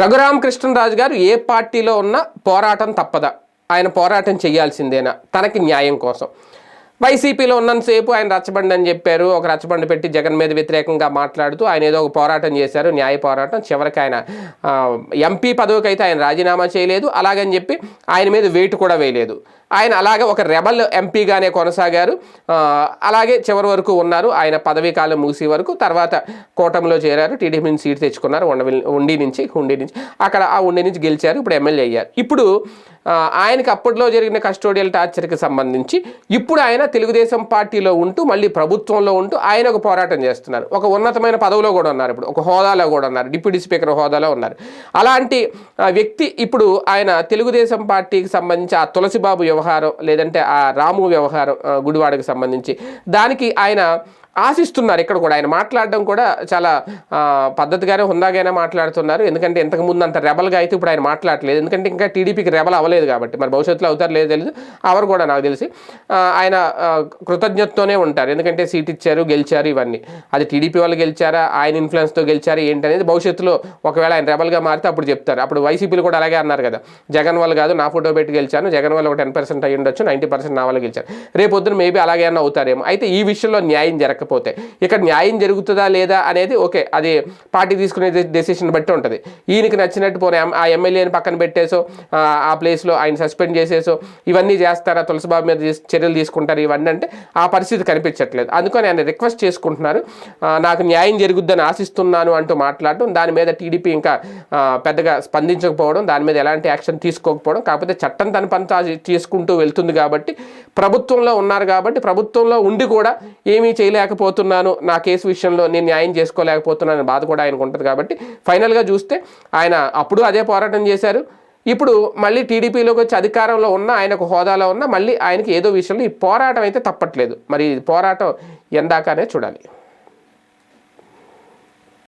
రఘురామకృష్ణరాజు గారు ఏ పార్టీలో ఉన్నా పోరాటం తప్పదా. ఆయన పోరాటం చేయాల్సిందేనా? తనకి న్యాయం కోసం. వైసీపీలో ఉన్నంతసేపు ఆయన రచ్చబండి అని చెప్పారు. ఒక రచ్చబండి పెట్టి జగన్ మీద వ్యతిరేకంగా మాట్లాడుతూ ఆయన ఏదో ఒక పోరాటం చేశారు. న్యాయ పోరాటం. చివరికి ఆయన ఎంపీ పదవికి అయితే ఆయన రాజీనామా చేయలేదు. అలాగని చెప్పి ఆయన మీద వెయిట్ కూడా వేయలేదు. ఆయన అలాగే ఒక రెబల్ ఎంపీగానే కొనసాగారు. అలాగే చివరి వరకు ఉన్నారు. ఆయన పదవీ కాలం ముగిసే వరకు తర్వాత కూటమిలో చేరారు. టీడీపీ నుంచి సీట్ తెచ్చుకున్నారు. ఉండవిల్ ఉండి నుంచి హుండీ నుంచి. అక్కడ ఆ ఉండి నుంచి గెలిచారు. ఇప్పుడు ఎమ్మెల్యే అయ్యారు. ఇప్పుడు ఆయనకి అప్పట్లో జరిగిన కస్టోడియల్ టార్చర్కి సంబంధించి ఇప్పుడు ఆయన తెలుగుదేశం పార్టీలో ఉంటూ మళ్ళీ ప్రభుత్వంలో ఉంటూ ఆయన ఒక పోరాటం చేస్తున్నారు. ఒక ఉన్నతమైన పదవిలో కూడా ఉన్నారు ఇప్పుడు. ఒక హోదాలో కూడా ఉన్నారు. డిప్యూటీ స్పీకర్ హోదాలో ఉన్నారు. అలాంటి ఆ, వ్యక్తి ఇప్పుడు ఆయన తెలుగుదేశం పార్టీకి సంబంధించి ఆ తులసిబాబు వ్యవహారం లేదంటే ఆ రాము వ్యవహారం గుడివాడకు సంబంధించి. దానికి ఆయన ఆశిస్తున్నారు ఇక్కడ కూడా. ఆయన మాట్లాడడం కూడా చాలా పద్ధతిగానే హుందాగానే మాట్లాడుతున్నారు. ఎందుకంటే ఇంతకు ముందు అంత రెబల్గా అయితే ఇప్పుడు ఆయన మాట్లాడలేదు ఎందుకంటే ఇంకా టీడీపీకి రెబల్ అవ్వలేదు కాబట్టి. మరి భవిష్యత్తులో అవుతారు లేదు తెలుసు అవరు కూడా నాకు తెలిసి. ఆయన కృతజ్ఞతతోనే ఉంటారు. ఎందుకంటే సీట్ ఇచ్చారు గెలిచారు ఇవన్నీ. అది టీడీపీ వాళ్ళు గెలిచారా ఆయన ఇన్ఫ్లుయెన్స్తో గెలిచారా ఏంటి అనేది భవిష్యత్తులో ఒకవేళ ఆయన రెబల్గా మారితే అప్పుడు చెప్తారు. అప్పుడు వైసీపీలు కూడా అలాగే అన్నారు కదా. జగన్ వాళ్ళు కాదు నా ఫోటో పెట్టి గెలిచాను. జగన్ వాళ్ళు ఒక టెన్ పర్సెంట్ అయ్యి ఉండొచ్చు నైంటీ పర్సెంట్ నా వాళ్ళు గెలిచారు. రేపు పొద్దున మేబీ అలాగే అన్న అవుతారేమో. అయితే ఈ విషయంలో న్యాయం లేకపోతే. ఇక్కడ న్యాయం జరుగుతుందా లేదా అనేది ఓకే అది పార్టీ తీసుకునే డెసిషన్ బట్టి ఉంటుంది. ఈయనకి నచ్చినట్టు పోనీ ఆ ఎమ్మెల్యేని పక్కన పెట్టేసో ఆ, ప్లేస్లో ఆయన సస్పెండ్ చేసేసో ఇవన్నీ చేస్తారా తులసిబాబు మీద చర్యలు తీసుకుంటారు ఇవన్నీ అంటే ఆ పరిస్థితి కనిపించట్లేదు. అందుకని ఆయన రిక్వెస్ట్ చేసుకుంటున్నారు. నాకు న్యాయం జరుగుద్దని ఆశిస్తున్నాను అంటూ మాట్లాడటం దాని మీద టీడీపీ ఇంకా పెద్దగా స్పందించకపోవడం దాని మీద ఎలాంటి యాక్షన్ తీసుకోకపోవడం కాకపోతే చట్టం తన పని చేసుకుంటూ వెళ్తుంది కాబట్టి ప్రభుత్వంలో ఉన్నారు కాబట్టి ప్రభుత్వంలో ఉండి కూడా ఏమీ చేయలేకపోతున్నాను. నా కేసు విషయంలో నేను న్యాయం చేసుకోలేకపోతున్నాను అనే బాధ కూడా ఆయనకు ఉంటుంది కాబట్టి ఫైనల్గా చూస్తే ఆయన అప్పుడు అదే పోరాటం చేశారు. ఇప్పుడు మళ్ళీ టీడీపీలోకి వచ్చి అధికారంలో ఉన్న ఆయనకు హోదాలో ఉన్న మళ్ళీ ఆయనకి ఏదో విషయంలో ఈ పోరాటం అయితే తప్పట్లేదు. మరి పోరాటం ఎందాకనే చూడాలి.